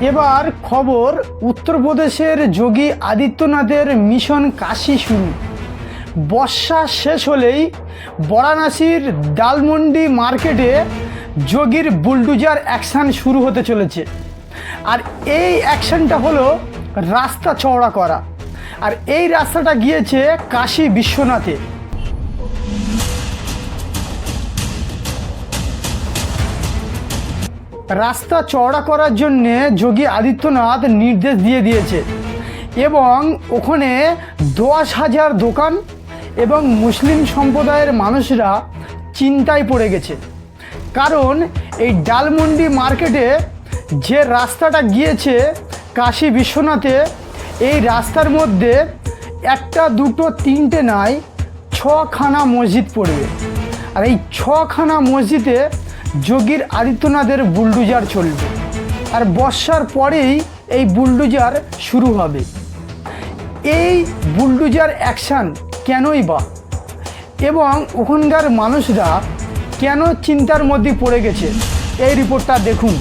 এবার খবর, উত্তরপ্রদেশের যোগী আদিত্যনাথের মিশন কাশি শুরু। বর্ষা শেষ হলেই বারাণসীর ডালমন্ডি মার্কেটে যোগীর বুলডুজার অ্যাকশান শুরু হতে চলেছে। আর এই অ্যাকশানটা হলো রাস্তা চওড়া করা। আর এই রাস্তাটা গিয়েছে কাশী বিশ্বনাথে। রাস্তা চওড়া করার জন্যে যোগী আদিত্যনাথ নির্দেশ দিয়ে দিয়েছে। এবং ওখানে দশ হাজার দোকান এবং মুসলিম সম্প্রদায়ের মানুষরা চিন্তায় পড়ে গেছে। কারণ এই ডালমন্ডি মার্কেটে যে রাস্তাটা গিয়েছে কাশী বিশ্বনাথে, এই রাস্তার মধ্যে একটা, দুটো, তিনটে নাই, ছখানা মসজিদ পড়বে। আর এই ছখানা মসজিদে যোগীর আদিত্যনাথের বুলডুজার চলবে আর বর্ষার পরেই এই বুলডুজার শুরু হবে এই বুলডুজার অ্যাকশান কেনই বা এবং ওখানকার মানুষরা কেন চিন্তার মধ্যে পড়ে গেছে এই রিপোর্টটা দেখুন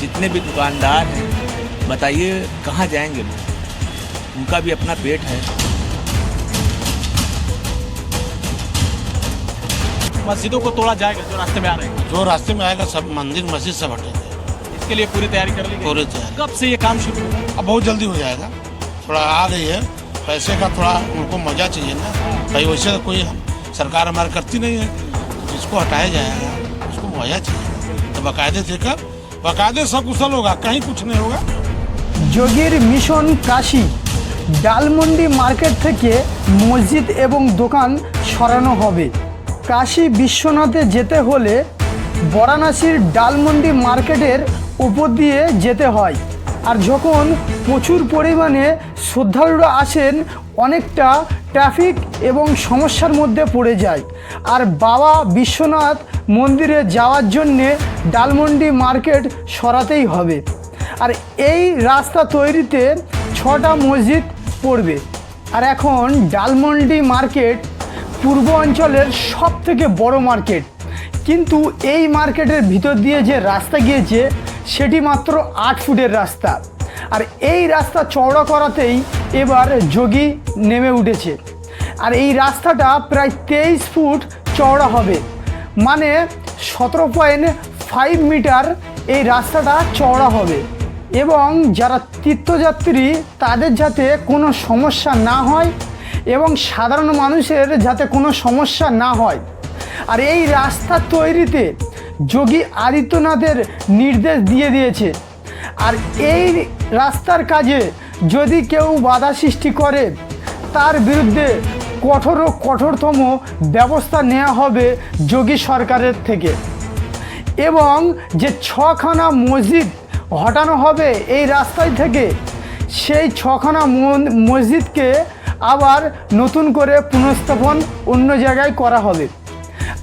जितने भी दुकानदार हैं बताइए कहाँ जाएंगे लोग उनका भी अपना पेट है मस्जिदों को तोड़ा जाएगा जो रास्ते में आ रहे हैं जो रास्ते में आएगा सब मंदिर मस्जिद सब हटेंगे इसके लिए पूरी तैयारी कर ली गई पूरी तैयारी कब से ये काम शुरू होगा अब बहुत जल्दी हो जाएगा थोड़ा आ गई है पैसे का थोड़ा उनको मजा चाहिए ना भाई वैसे तो कोई हम- सरकार हमारी करती नहीं है जिसको हटाया जाएगा उसको मजा चाहिए तो बाकायदे देकर बाकायदे सकुशल होगा कहीं कुछ नहीं होगा যোগীর মিশন কাশী ডালমন্ডি মার্কেট থেকে মসজিদ এবং দোকান সরানো হবে কাশী বিশ্বনাথে যেতে হলে বারাণসীর ডালমন্ডি মার্কেটের উপর দিয়ে যেতে হয়। আর যখন প্রচুর পরিমাণে শ্রদ্ধালুরা আসেন, অনেকটা ট্রাফিক এবং সমস্যার মধ্যে পড়ে যায়। আর বাবা বিশ্বনাথ মন্দিরে যাওয়ার জন্যে ডালমন্ডি মার্কেট সরাতেই হবে। আর এই রাস্তা তৈরিতে ছটা মসজিদ পড়বে। আর এখন ডালমন্ডি মার্কেট পূর্ব অঞ্চলের সব থেকে বড় মার্কেট। কিন্তু এই মার্কেটের ভিতর দিয়ে যে রাস্তা গিয়েছে, সেটি মাত্র আট ফুটের রাস্তা। আর এই রাস্তা চওড়া করাতেই এবার যোগী নেমে উঠেছে। আর এই রাস্তাটা প্রায় তেইশ ফুট চওড়া হবে। মানে সতেরো পয়েন্ট ফাইভ মিটার এই রাস্তাটা চওড়া হবে। এবং যারা তীর্থযাত্রী, তাদের যাতে কোনো সমস্যা না হয় এবং সাধারণ মানুষের যাতে কোনো সমস্যা না হয়। আর এই রাস্তা তৈরিতে যোগী আদিত্যনাথের নির্দেশ দিয়ে দিয়েছে। আর এই রাস্তার কাজে যদি কেউ বাধা সৃষ্টি করে, তার বিরুদ্ধে কঠোর কঠোরতম ব্যবস্থা নেওয়া হবে যোগী সরকারের থেকে। এবং যে ছখানা মসজিদ হটানো হবে এই রাস্তায় থেকে, সেই ছখানা মসজিদকে আবার নতুন করে পুনঃস্থাপন অন্য জায়গায় করা হবে।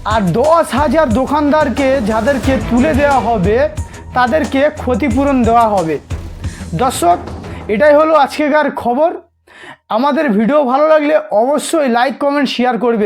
আর দশ হাজার দোকানদারকে যাদেরকে তুলে দেওয়া হবে, তাদেরকে ক্ষতিপূরণ দেওয়া হবে। দর্শক, এটাই হলো আজকেকার খবর। আমাদের ভিডিও ভালো লাগলে অবশ্যই লাইক কমেন্ট শেয়ার করবেন।